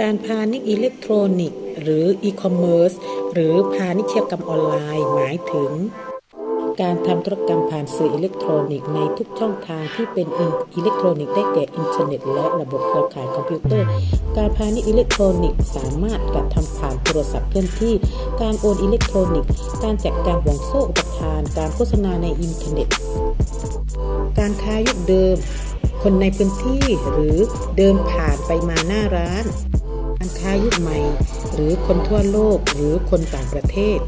การพาณิชย์อิเล็กทรอนิกส์ หรืออีคอมเมิร์ซหรือพาณิชยกรรมออนไลน์ หมายถึง การทำธุรกรรมผ่านสื่ออิเล็กทรอนิกส์ในทุกช่องทางที่เป็นอิเล็กทรอนิกส์ได้แก่อินเทอร์เน็ต และระบบเครือข่ายคอมพิวเตอร์ การพาณิชย์อิเล็กทรอนิกส์สามารถกระทำผ่านโทรศัพท์เคลื่อนที่ การโอนอิเล็กทรอนิกส์ การจัดการห่วงโซ่อุปทาน การโฆษณาในอินเทอร์เน็ต การค้ายุคเดิมคนในพื้นที่หรือเดินผ่านไปมาหน้าร้าน ค้ายุคใหม่ หรือคนทั่วโลกหรือคนต่างประเทศ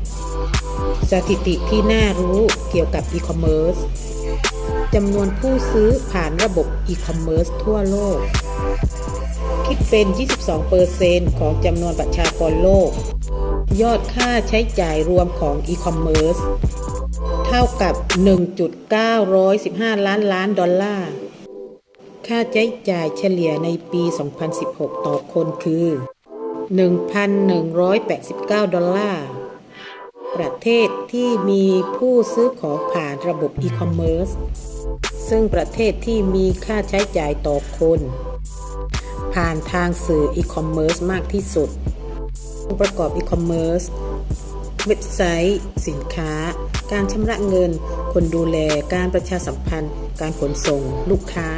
สถิติที่น่ารู้เกี่ยวกับอีคอมเมิร์ซจำนวนผู้ซื้อผ่านระบบอีคอมเมิร์ซทั่วโลก คิดเป็น 22%ของจำนวนประชากรโลก ยอดค่าใช้จ่ายรวมของอีคอมเมิร์ซเท่ากับ 1.915 ล้านล้านดอลลาร์ ค่าใช้จ่ายเฉลี่ยในปี 2016 ต่อคนคือ 1,189 ดอลลาร์ ประเทศที่มีผู้ซื้อของผ่านระบบอีคอมเมิร์ซ ซึ่งประเทศที่มีค่าใช้จ่ายต่อคน ผ่านทางสื่ออีคอมเมิร์ซมากที่สุด องค์ประกอบอีคอมเมิร์ซ เว็บไซต์ สินค้า การชำระเงิน คนดูแล การประชาสัมพันธ์ การขนส่ง ลูกค้า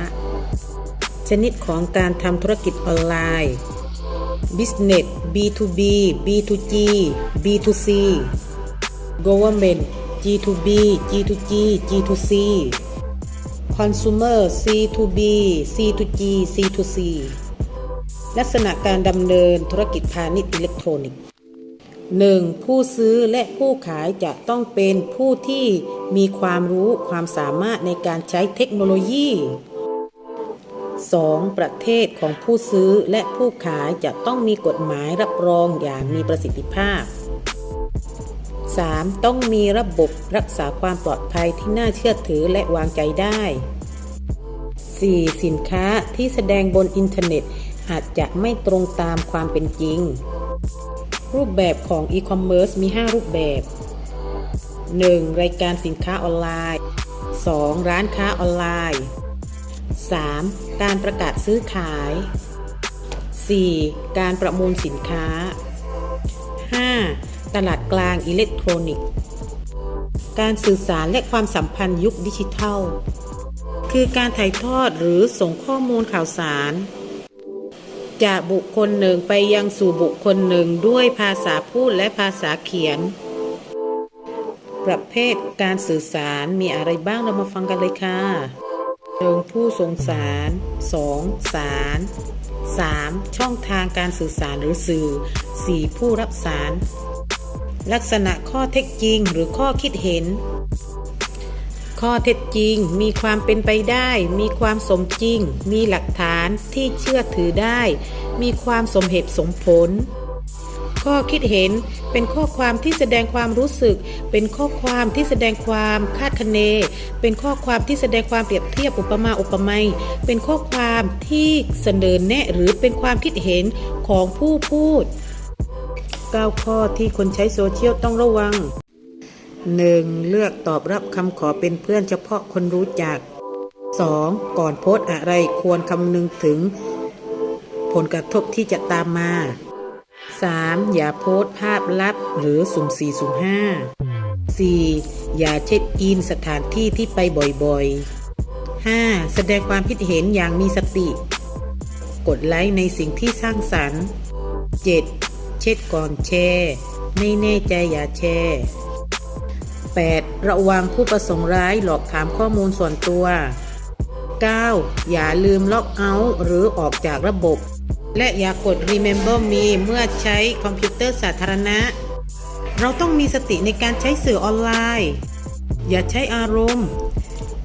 ชนิดของการทำธุรกิจออนไลน์ Business B2B B2G B2C Government G2B G2G G2C Consumer C2B C2G C2C ลักษณะการดำเนินธุรกิจพาณิชย์อิเล็กทรอนิกส์ 1. ผู้ซื้อและผู้ขายจะต้องเป็นผู้ที่มีความรู้ความสามารถในการใช้เทคโนโลยี 2. ประเทศของผู้ซื้อและผู้ขายจะต้องมีกฎหมายรับรองอย่างมีประสิทธิภาพ 3. ต้องมีระบบรักษาความปลอดภัยที่น่าเชื่อถือและวางใจได้ 4. สินค้าที่แสดงบนอินเทอร์เน็ต อาจจะไม่ตรงตามความเป็นจริง รูปแบบของอีคอมเมิร์ซมี 5 รูปแบบ 1. รายการสินค้าออนไลน์ 2. ร้านค้าออนไลน์ 3. การประกาศซื้อขาย 4. การประมูลสินค้า 5. ตลาดกลางอิเล็กทรอนิกส์ การสื่อสารและความสัมพันธ์ยุคดิจิทัล คือการถ่ายทอดหรือส่งข้อมูลข่าวสาร จากบุคคลหนึ่งไปยังสู่บุคคลหนึ่งด้วยภาษาพูดและภาษาเขียน ประเภทการสื่อสารมีอะไรบ้างเรามาฟังกันเลยค่ะ 1. ผู้ส่งสาร 2. สาร 3. ช่องทางการสื่อสารหรือสื่อ 4. ผู้รับสาร ลักษณะข้อเท็จจริงหรือข้อคิดเห็น ข้อเท็จจริงมีความเป็นไปได้ มีความสมจริง มีหลักฐานที่เชื่อถือได้ มีความสมเหตุสมผล ข้อคิดเห็นเป็นข้อความที่แสดงความรู้สึก เป็นข้อความที่แสดงความคาดคะเน เป็นข้อความที่แสดงความเปรียบเทียบอุปมาอุปไมยเป็นข้อความที่เสนอแนะหรือเป็นความคิดเห็นของผู้พูด 9 ข้อที่คนใช้โซเชียลต้องระวัง 1. เลือกตอบรับคำขอเป็นเพื่อนเฉพาะคนรู้จัก 2. ก่อนโพสต์อะไรควรคำนึงถึง ผลกระทบที่จะตามมา 3. อย่าโพสต์ภาพลับหรือสุ่ม4สุ่ม5 4. อย่าเช็คอินสถานที่ที่ไปบ่อยๆ 5. แสดงความคิดเห็นอย่างมีสติ กดไลค์ในสิ่งที่สร้างสรรค์ 7. เช็คก่อนแชร์ ไม่แน่ใจอย่าแชร์ 8. ระวังผู้ประสงค์ร้ายหลอกถามข้อมูลส่วนตัว 9. อย่าลืมล็อกเอาท์หรือออกจากระบบ และอย่ากด Remember Me เมื่อใช้คอมพิวเตอร์สาธารณะ เราต้องมีสติในการใช้สื่อออนไลน์ อย่าใช้อารมณ์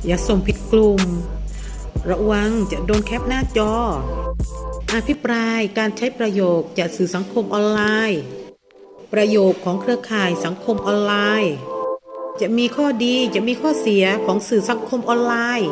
อย่าส่งผิดกลุ่ม ระวังจะโดนแคปหน้าจอ อภิปรายการใช้ประโยคจากสื่อสังคมออนไลน์ ประโยคของเครือข่ายสังคมออนไลน์ จะมีข้อดีจะมีข้อเสียของสื่อสังคมออนไลน์